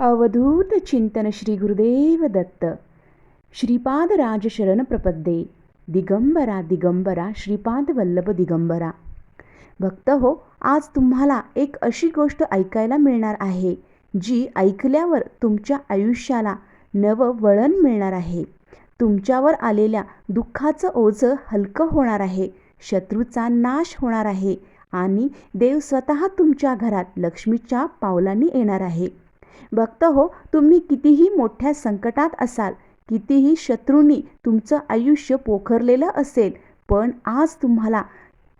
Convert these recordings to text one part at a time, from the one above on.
अवधूत चिंतन श्री गुरुदेव दत्त. श्रीपाद राजशरण प्रपद्ये. दिगंबरा दिगंबरा श्रीपाद वल्लभ दिगंबरा. भक्त हो आज तुम्हाला एक अशी गोष्ट ऐकायला मिळणार आहे जी ऐकल्यावर तुमच्या आयुष्याला नवं वळण मिळणार आहे. तुमच्यावर आलेल्या दुःखाचं ओझं हलकं होणार आहे शत्रूचा नाश होणार आहे आणि देव स्वतः तुमच्या घरात लक्ष्मीच्या पावलांनी येणार आहे. भक्त हो तुम्ही कितीही मोठ्या संकटात असाल कितीही शत्रूंनी तुमचं आयुष्य पोखरलेलं असेल पण आज तुम्हाला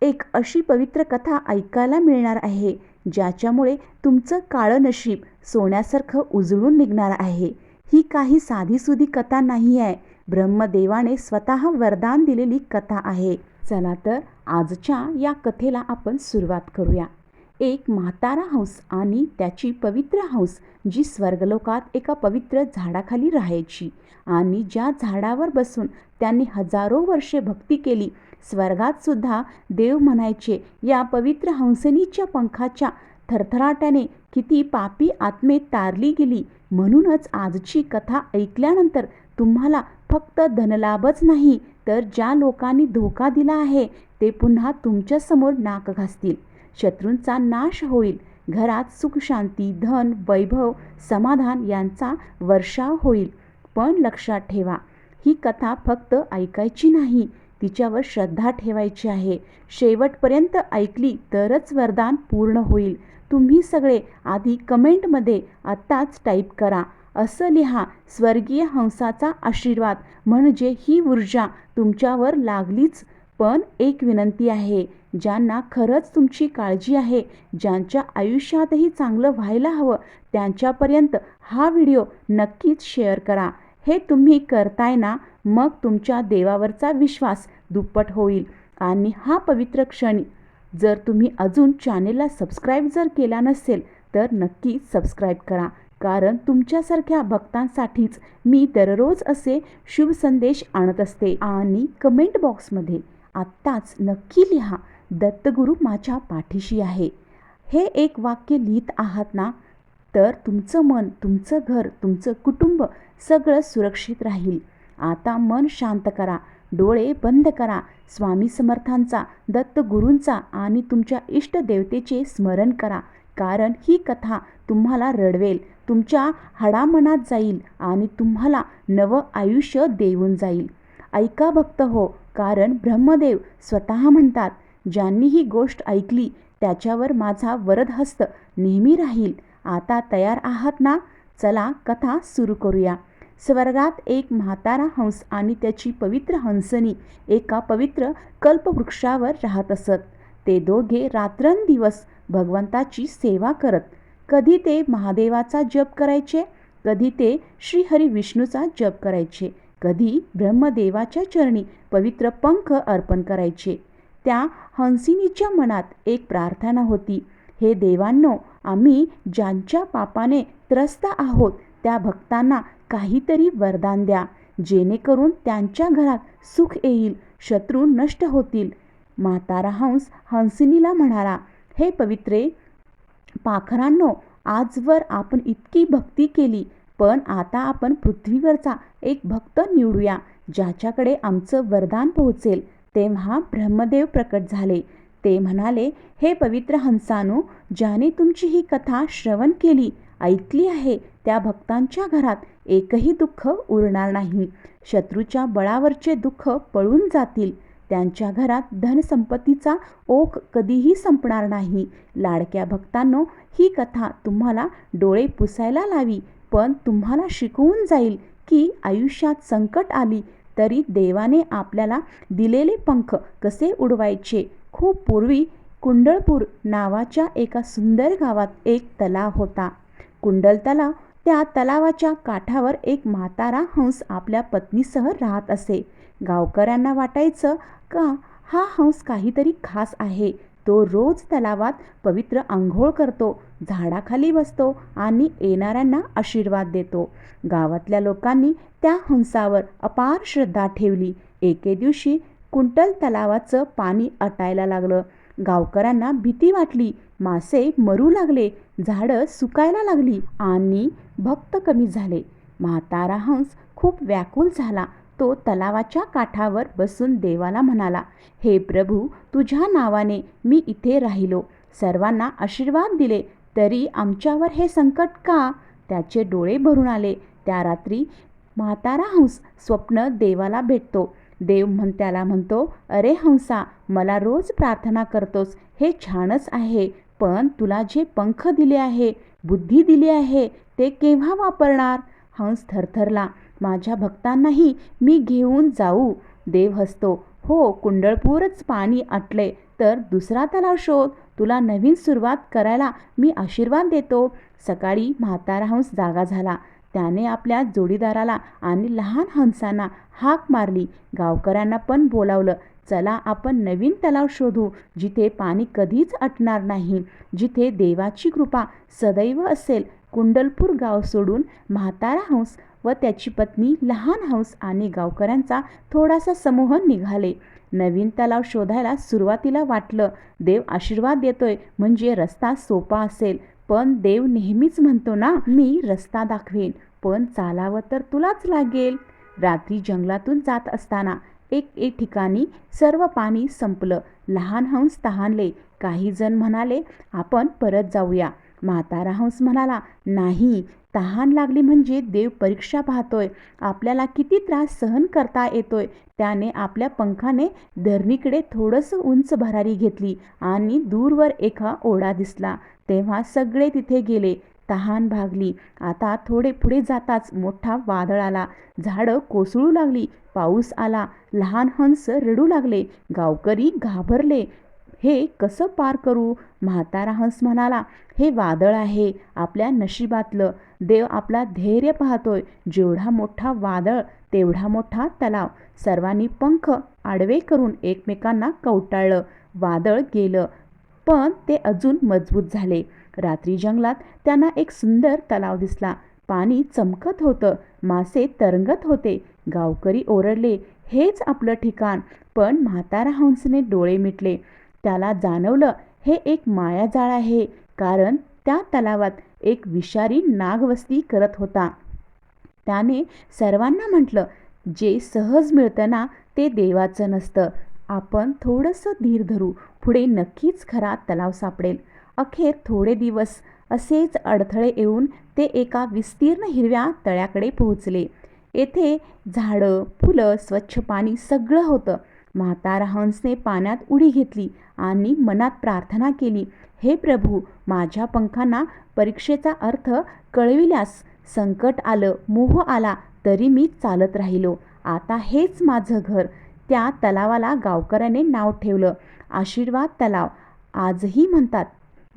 एक अशी पवित्र कथा ऐकायला मिळणार आहे ज्याच्यामुळे तुमचं काळं नशीब सोन्यासारखं उजळून निघणार आहे. ही काही साधीसुधी कथा नाही आहे ब्रह्मदेवाने स्वतः वरदान दिलेली कथा आहे. चला तर आजच्या या कथेला आपण सुरुवात करूया. एक म्हातारा हंस आणि त्याची पवित्र हंस जी स्वर्गलोकात एका पवित्र झाडाखाली राहायची. आणि ज्या झाडावर बसून त्यांनी हजारो वर्षे भक्ती केली स्वर्गातसुद्धा देव म्हणायचे या पवित्र हंसनीच्या पंखाच्या थरथराट्याने किती पापी आत्मे तारली गेली. म्हणूनच आजची कथा ऐकल्यानंतर तुम्हाला फक्त धनलाभच नाही तर ज्या लोकांनी धोका दिला आहे ते पुन्हा तुमच्यासमोर नाक घासतील. शत्रूंचा नाश होईल. घरात सुख शांती धन वैभव समाधान यांचा वर्षाव होईल. पण लक्षात ठेवा ही कथा फक्त ऐकायची नाही तिच्यावर श्रद्धा ठेवायची आहे. शेवटपर्यंत ऐकली तरच वरदान पूर्ण होईल. तुम्ही सगळे आधी कमेंटमध्ये आत्ताच टाईप करा. असं लिहा स्वर्गीय हंसाचा आशीर्वाद म्हणजे ही ऊर्जा तुमच्यावर लागलीच पण एक विनंती आहे. ज्यांना खरंच तुमची काळजी आहे ज्यांच्या आयुष्यातही चांगलं व्हायला हवं त्यांच्यापर्यंत हा व्हिडिओ नक्कीच शेअर करा. हे तुम्ही करताय ना मग तुमच्या देवावरचा विश्वास दुप्पट होईल. आणि हा पवित्र क्षण जर तुम्ही अजून चॅनेलला सबस्क्राईब जर केला नसेल तर नक्की सबस्क्राईब करा. कारण तुमच्यासारख्या भक्तांसाठीच मी दररोज असे शुभ संदेश आणत असते. आणि कमेंट बॉक्समध्ये आत्ताच नक्की लिहा. दत्तगुरू माझ्या पाठीशी आहे. हे एक वाक्य लिहित आहात ना? तर तुमचं मन तुमचं घर तुमचं कुटुंब सगळं सुरक्षित राहील. आता मन शांत करा डोळे बंद करा स्वामी समर्थांचा दत्तगुरूंचा आणि तुमच्या इष्टदेवतेचे स्मरण करा. कारण ही कथा तुम्हाला रडवेल तुमच्या हडामनात जाईल आणि तुम्हाला नवं आयुष्य देऊन जाईल. ऐका भक्त हो कारण ब्रह्मदेव स्वतः म्हणतात ज्यांनी ही गोष्ट ऐकली त्याच्यावर माझा वरदहस्त नेहमी राहील. आता तयार आहात ना? चला कथा सुरू करूया. स्वर्गात एक म्हातारा हंस आणि त्याची पवित्र हंसनी एका पवित्र कल्पवृक्षावर राहत असत. ते दोघे रात्रंदिवस भगवंताची सेवा करत. कधी ते महादेवाचा जप करायचे? कधी ते श्रीहरी विष्णूचा जप करायचे? कधी ब्रह्मदेवाच्या चरणी पवित्र पंख अर्पण करायचे? त्या हंसिनीच्या मनात एक प्रार्थना होती हे देवांनो आम्ही ज्यांच्या पापाने त्रस्त आहोत त्या भक्तांना काहीतरी वरदान द्या जेणेकरून त्यांच्या घरात सुख येईल शत्रू नष्ट होतील. म्हातारा हंस हंसिनीला म्हणाला हे पवित्रे पाखरांनो आजवर आपण इतकी भक्ती केली पण आता आपण पृथ्वीवरचा एक भक्त निवडूया ज्याच्याकडे आमचं वरदान पोहोचेल. तेव्हा ब्रह्मदेव प्रकट झाले. ते म्हणाले हे पवित्र हंसानु ज्याने तुमची ही कथा श्रवण केली ऐकली आहे त्या भक्तांच्या घरात एकही दुःख उरणार नाही. शत्रूच्या बळावरचे दुःख पळून जातील. त्यांच्या घरात धनसंपत्तीचा ओघ कधीही संपणार नाही. लाडक्या भक्तांनो ही कथा तुम्हाला डोळे पुसायला लावी पण तुम्हाला शिकवून जाईल की आयुष्यात संकट आली तरी देवाने आपल्याला दिलेले पंख कसे उडवायचे? खूप पूर्वी कुंडळपूर नावाच्या एका सुंदर गावात एक तलाव होता. कुंडल तलाव त्या तलावाच्या काठावर एक म्हातारा हंस आपल्या पत्नीसह राहत असे. गावकऱ्यांना वाटायचं का हा हंस काहीतरी खास आहे? तो रोज तलावात पवित्र आंघोळ करतो झाडाखाली बसतो आणि येणाऱ्यांना आशीर्वाद देतो. गावातल्या लोकांनी त्या हंसावर अपार श्रद्धा ठेवली. एके दिवशी कुंटल तलावाचं पाणी अटायला लागलं. गावकऱ्यांना भीती वाटली. मासे मरू लागले झाडं सुकायला लागली आणि भक्त कमी झाले. म्हातारा हंस खूप व्याकुल झाला. तो तलावाच्या काठावर बसून देवाला म्हणाला हे प्रभू तुझ्या नावाने मी इथे राहिलो. सर्वांना आशीर्वाद दिले तरी आमच्यावर हे संकट का? त्याचे डोळे भरून आले. त्या रात्री म्हातारा हंस स्वप्न देवाला भेटतो. देव म्हण त्याला म्हणतो अरे हंसा मला रोज प्रार्थना करतोस. हे छानच आहे पण तुला जे पंख दिले आहे बुद्धी दिली आहे ते केव्हा वापरणार? हंस थरथरला माझ्या भक्तांनाही मी घेऊन जाऊ. देव हसतो. हो कुंडळपूरच पाणी आटले तर दुसरा तलाव शोध. तुला नवीन सुरुवात करायला मी आशीर्वाद देतो. सकाळी म्हातारा हंस जागा झाला. त्याने आपल्या जोडीदाराला आणि लहान हंसांना हाक मारली. गावकऱ्यांना पण बोलावलं. चला आपण नवीन तलाव शोधू जिथे पाणी कधीच अटणार नाही. जिथे देवाची कृपा सदैव असेल कुंडलपूर गाव सोडून म्हातारा हंस व त्याची पत्नी लहान हंस आणि गावकऱ्यांचा थोडासा समूह निघाले. नवीन तलाव शोधायला सुरुवातीला वाटलं देव आशीर्वाद देतोय म्हणजे रस्ता सोपा असेल पण देव नेहमीच म्हणतो ना मी रस्ता दाखवेन पण चालावं तर तुलाच लागेल. रात्री जंगलातून जात असताना एक एक ठिकाणी सर्व पाणी संपलं. लहान हंस तहानले. काही जण म्हणाले आपण परत जाऊया. म्हातारा हंस म्हणाला नाही तहान लागली म्हणजे देव परीक्षा पाहतोय. आपल्याला किती त्रास सहन करता येतोय. त्याने आपल्या पंखाने धरणीकडे थोडंसं उंच भरारी घेतली आणि दूरवर एका ओढा दिसला. तेव्हा सगळे तिथे गेले. तहान भागली. आता थोडे पुढे जाताच मोठा वादळ आला. झाडं कोसळू लागली. पाऊस आला. लहान हंस रडू लागले. गावकरी घाबरले. हे कसं पार करू? म्हातारा हंस म्हणाला हे वादळ आहे आपल्या नशिबातलं. देव आपला धैर्य पाहतोय. जेवढा मोठा वादळ तेवढा मोठा तलाव. सर्वांनी पंख आडवे करून एकमेकांना कवटाळलं. वादळ गेलं पण ते अजून मजबूत झाले. रात्री जंगलात त्यांना एक सुंदर तलाव दिसला. पाणी चमकत होतं मासे तरंगत होते. गावकरी ओरडले हेच आपलं ठिकाण. पण म्हातारा हंसने डोळे मिटले. त्याला जाणवलं हे एक मायाजाळ आहे. कारण त्या तलावात एक विषारी नागवस्ती करत होता. त्याने सर्वांना म्हटलं जे सहज मिळतं ना ते देवाचं नसतं. आपण थोडंसं धीर धरू. पुढे नक्कीच खरा तलाव सापडेल. अखेर थोडे दिवस असेच अडथळे येऊन ते एका विस्तीर्ण हिरव्या तळ्याकडे पोहोचले. येथे झाडं फुलं स्वच्छ पाणी सगळं होतं. म्हातारा हंसने पाण्यात उडी घेतली आणि मनात प्रार्थना केली हे प्रभू माझ्या पंखांना परीक्षेचा अर्थ कळविल्यास संकट आलं मोह आला तरी मी चालत राहिलो. आता हेच माझं घर. त्या तलावाला गावकऱ्याने नाव ठेवलं आशीर्वाद तलाव आजही म्हणतात.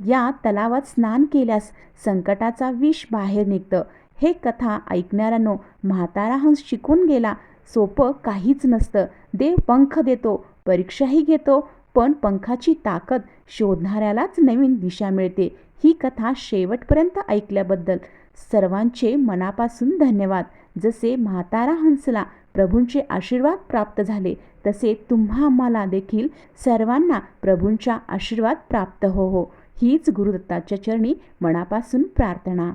या तलावात स्नान केल्यास संकटाचा विष बाहेर निघतं. हे कथा ऐकणाऱ्यांनो म्हातारा हंस शिकून गेला सोपं काहीच नसतं. देव पंख देतो परीक्षाही घेतो पण पंखाची ताकद शोधणाऱ्यालाच नवीन दिशा मिळते. ही कथा शेवटपर्यंत ऐकल्याबद्दल सर्वांचे मनापासून धन्यवाद. जसे म्हातारा हंसला प्रभूंचे आशीर्वाद प्राप्त झाले तसे तुम्हा आम्हाला देखील सर्वांना प्रभूंचा आशीर्वाद प्राप्त हो हो. हीच गुरुदत्ताच्या चरणी मनापासून प्रार्थना.